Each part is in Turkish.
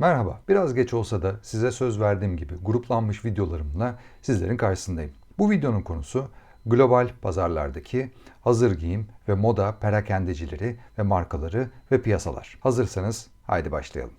Merhaba, biraz geç olsa da size söz verdiğim gibi gruplanmış videolarımla sizlerin karşısındayım. Bu videonun konusu global pazarlardaki hazır giyim ve moda perakendecileri ve markaları ve piyasalar. Hazırsanız haydi başlayalım.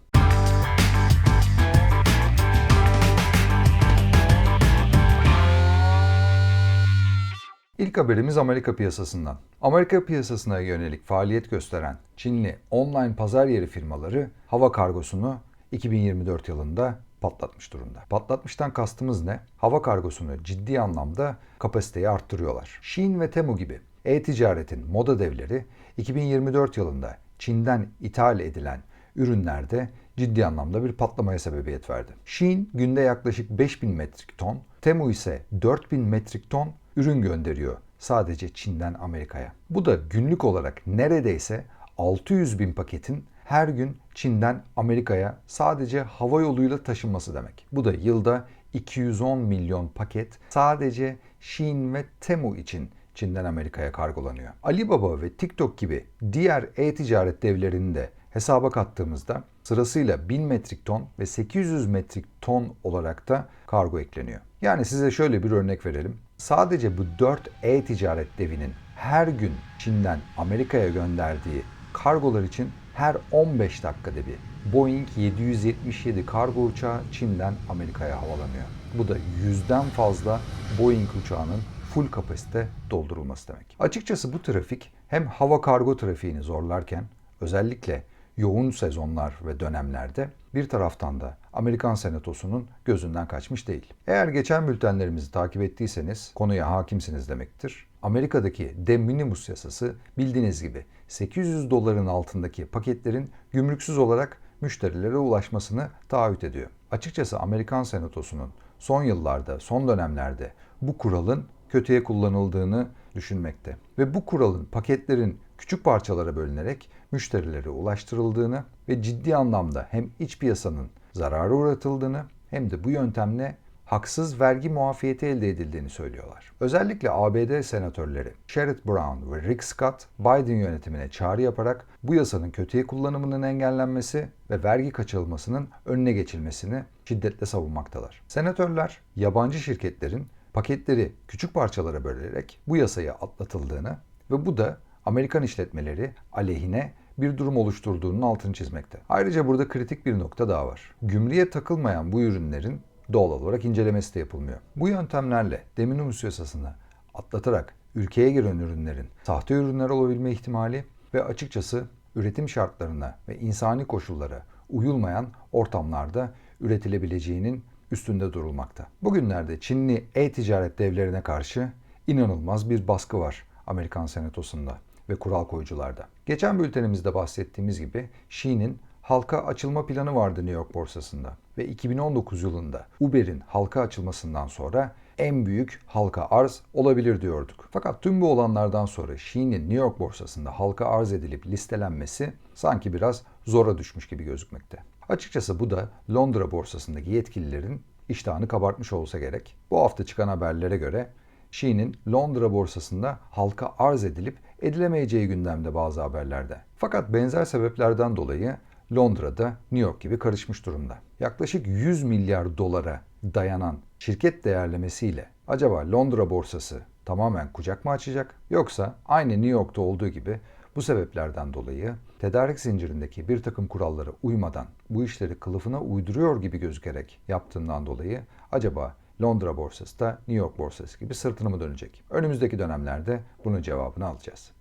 İlk haberimiz Amerika piyasasından. Amerika piyasasına yönelik faaliyet gösteren Çinli online pazar yeri firmaları hava kargosunu 2024 yılında patlatmış durumda. Patlatmıştan kastımız ne? Hava kargosunu ciddi anlamda kapasiteyi arttırıyorlar. Shein ve Temu gibi e-ticaretin moda devleri 2024 yılında Çin'den ithal edilen ürünlerde ciddi anlamda bir patlamaya sebebiyet verdi. Shein günde yaklaşık 5000 metrik ton, Temu ise 4000 metrik ton ürün gönderiyor sadece Çin'den Amerika'ya. Bu da günlük olarak neredeyse 600 bin paketin her gün Çin'den Amerika'ya sadece hava yoluyla taşınması demek. Bu da yılda 210 milyon paket sadece Shein ve Temu için Çin'den Amerika'ya kargolanıyor. Alibaba ve TikTok gibi diğer e-ticaret devlerini de hesaba kattığımızda sırasıyla 1000 metrik ton ve 800 metrik ton olarak da kargo ekleniyor. Yani size şöyle bir örnek verelim. Sadece bu 4 e-ticaret devinin her gün Çin'den Amerika'ya gönderdiği kargolar için her 15 dakikada bir Boeing 777 kargo uçağı Çin'den Amerika'ya havalanıyor. Bu da yüzden fazla Boeing uçağının full kapasite doldurulması demek. Açıkçası bu trafik hem hava kargo trafiğini zorlarken özellikle yoğun sezonlar ve dönemlerde bir taraftan da Amerikan Senatosu'nun gözünden kaçmış değil. Eğer geçen bültenlerimizi takip ettiyseniz konuya hakimsiniz demektir. Amerika'daki de minimus yasası bildiğiniz gibi 800 doların altındaki paketlerin gümrüksüz olarak müşterilere ulaşmasını taahhüt ediyor. Açıkçası Amerikan Senatosu'nun son yıllarda, son dönemlerde bu kuralın kötüye kullanıldığını düşünmekte. Ve bu kuralın paketlerin küçük parçalara bölünerek müşterilere ulaştırıldığını ve ciddi anlamda hem iç piyasanın zarara uğratıldığını hem de bu yöntemle haksız vergi muafiyeti elde edildiğini söylüyorlar. Özellikle ABD senatörleri Sherrod Brown ve Rick Scott Biden yönetimine çağrı yaparak bu yasanın kötüye kullanımının engellenmesi ve vergi kaçırılmasının önüne geçilmesini şiddetle savunmaktalar. Senatörler yabancı şirketlerin paketleri küçük parçalara bölerek bu yasayı atlatıldığını ve bu da Amerikan işletmeleri aleyhine bir durum oluşturduğunun altını çizmekte. Ayrıca burada kritik bir nokta daha var. Gümrüğe takılmayan bu ürünlerin doğal olarak incelemesi de yapılmıyor. Bu yöntemlerle Deminumus yasasını atlatarak ülkeye giren ürünlerin sahte ürünler olabilme ihtimali ve açıkçası üretim şartlarına ve insani koşullara uyulmayan ortamlarda üretilebileceğinin üstünde durulmakta. Bugünlerde Çinli e-ticaret devlerine karşı inanılmaz bir baskı var Amerikan Senatosu'nda ve kural koyucularda. Geçen bültenimizde bahsettiğimiz gibi Shein'in halka açılma planı vardı New York borsasında ve 2019 yılında Uber'in halka açılmasından sonra en büyük halka arz olabilir diyorduk. Fakat tüm bu olanlardan sonra Shein'in New York borsasında halka arz edilip listelenmesi sanki biraz zora düşmüş gibi gözükmekte. Açıkçası bu da Londra borsasındaki yetkililerin iştahını kabartmış olsa gerek. Bu hafta çıkan haberlere göre Shein'in Londra borsasında halka arz edilip edilemeyeceği gündemde bazı haberlerde. Fakat benzer sebeplerden dolayı Londra'da New York gibi karışmış durumda. Yaklaşık 100 milyar dolara dayanan şirket değerlemesiyle acaba Londra borsası tamamen kucak mı açacak yoksa aynı New York'ta olduğu gibi bu sebeplerden dolayı tedarik zincirindeki bir takım kurallara uymadan bu işleri kılıfına uyduruyor gibi gözükerek yaptığından dolayı acaba Londra borsası da New York borsası gibi sırtını mı dönecek? Önümüzdeki dönemlerde bunun cevabını alacağız.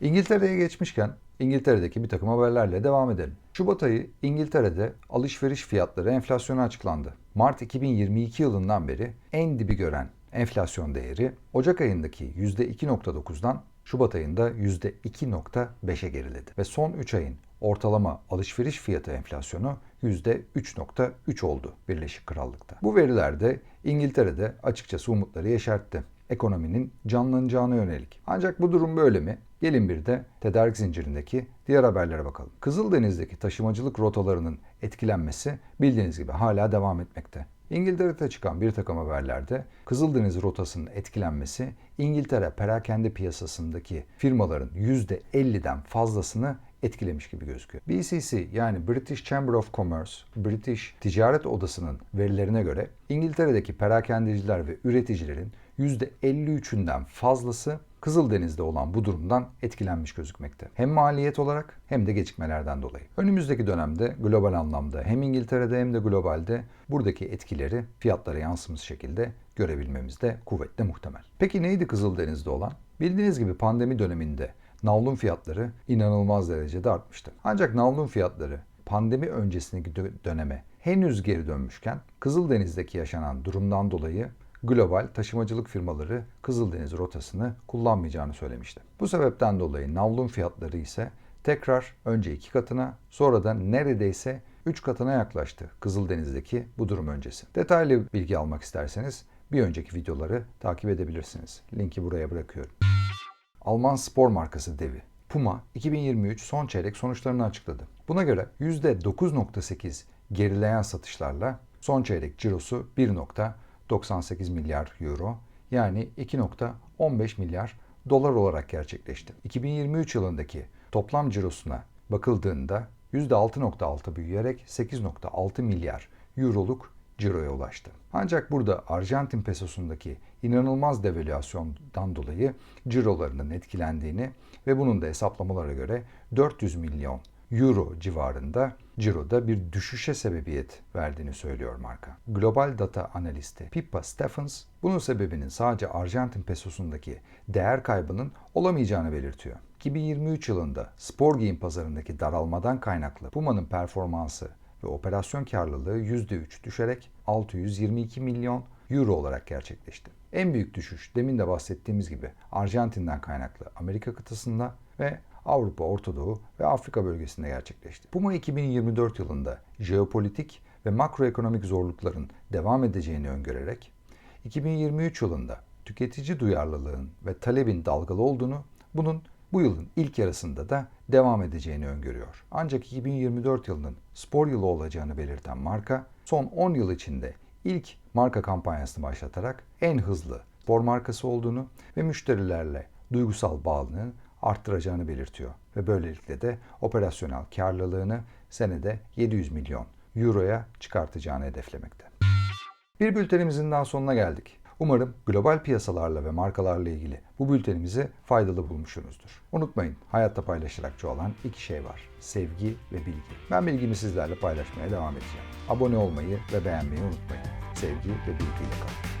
İngiltere'ye geçmişken İngiltere'deki bir takım haberlerle devam edelim. Şubat ayı İngiltere'de alışveriş fiyatları enflasyonu açıklandı. Mart 2022 yılından beri en dibi gören enflasyon değeri Ocak ayındaki %2.9'dan Şubat ayında %2.5'e geriledi. Ve son 3 ayın ortalama alışveriş fiyatı enflasyonu %3.3 oldu Birleşik Krallık'ta. Bu veriler de İngiltere'de açıkçası umutları yeşertti ekonominin canlanacağına yönelik. Ancak bu durum böyle mi? Gelin bir de tedarik zincirindeki diğer haberlere bakalım. Kızıldeniz'deki taşımacılık rotalarının etkilenmesi bildiğiniz gibi hala devam etmekte. İngiltere'de çıkan bir takım haberlerde Kızıldeniz rotasının etkilenmesi İngiltere perakende piyasasındaki firmaların %50'den fazlasını etkilemiş gibi gözüküyor. BCC yani British Chamber of Commerce, British Ticaret Odası'nın verilerine göre İngiltere'deki perakendeciler ve üreticilerin %53'ünden fazlası Kızıldeniz'de olan bu durumdan etkilenmiş gözükmekte. Hem maliyet olarak hem de gecikmelerden dolayı. Önümüzdeki dönemde global anlamda hem İngiltere'de hem de globalde buradaki etkileri fiyatlara yansımış şekilde görebilmemiz de kuvvetle muhtemel. Peki neydi Kızıldeniz'de olan? Bildiğiniz gibi pandemi döneminde navlun fiyatları inanılmaz derecede artmıştı. Ancak navlun fiyatları pandemi öncesindeki döneme henüz geri dönmüşken Kızıldeniz'deki yaşanan durumdan dolayı global taşımacılık firmaları Kızıldeniz rotasını kullanmayacağını söylemişti. Bu sebepten dolayı navlun fiyatları ise tekrar önce iki katına sonra da neredeyse 3 katına yaklaştı Kızıldeniz'deki bu durum öncesi. Detaylı bilgi almak isterseniz bir önceki videoları takip edebilirsiniz. Linki buraya bırakıyorum. Alman spor markası devi Puma 2023 son çeyrek sonuçlarını açıkladı. Buna göre %9.8 gerileyen satışlarla son çeyrek cirosu 1.98 milyar euro yani 2.15 milyar dolar olarak gerçekleşti. 2023 yılındaki toplam cirosuna bakıldığında %6.6 büyüyerek 8.6 milyar euroluk ciroya ulaştı. Ancak burada Arjantin pesosundaki inanılmaz devalüasyondan dolayı cirolarının etkilendiğini ve bunun da hesaplamalara göre 400 milyon euro civarında ciroda bir düşüşe sebebiyet verdiğini söylüyor marka. Global data analisti Pippa Stephens bunun sebebinin sadece Arjantin pesosundaki değer kaybının olamayacağını belirtiyor. 2023 yılında spor giyim pazarındaki daralmadan kaynaklı Puma'nın performansı ve operasyon karlılığı %3 düşerek 622 milyon euro olarak gerçekleşti. En büyük düşüş demin de bahsettiğimiz gibi Arjantin'den kaynaklı Amerika kıtasında ve Avrupa, Orta Doğu ve Afrika bölgesinde gerçekleşti. Puma 2024 yılında jeopolitik ve makroekonomik zorlukların devam edeceğini öngörerek 2023 yılında tüketici duyarlılığın ve talebin dalgalı olduğunu, bunun bu yılın ilk yarısında da devam edeceğini öngörüyor. Ancak 2024 yılının spor yılı olacağını belirten marka, son 10 yıl içinde ilk marka kampanyasını başlatarak en hızlı spor markası olduğunu ve müşterilerle duygusal bağlılığını arttıracağını belirtiyor ve böylelikle de operasyonel karlılığını senede 700 milyon euroya çıkartacağını hedeflemekte. Bir bültenimizin daha sonuna geldik. Umarım global piyasalarla ve markalarla ilgili bu bültenimizi faydalı bulmuşsunuzdur. Unutmayın, hayatta paylaşarak çoğalan iki şey var. Sevgi ve bilgi. Ben bilgimi sizlerle paylaşmaya devam edeceğim. Abone olmayı ve beğenmeyi unutmayın. Sevgi ve bilgiyle kalın.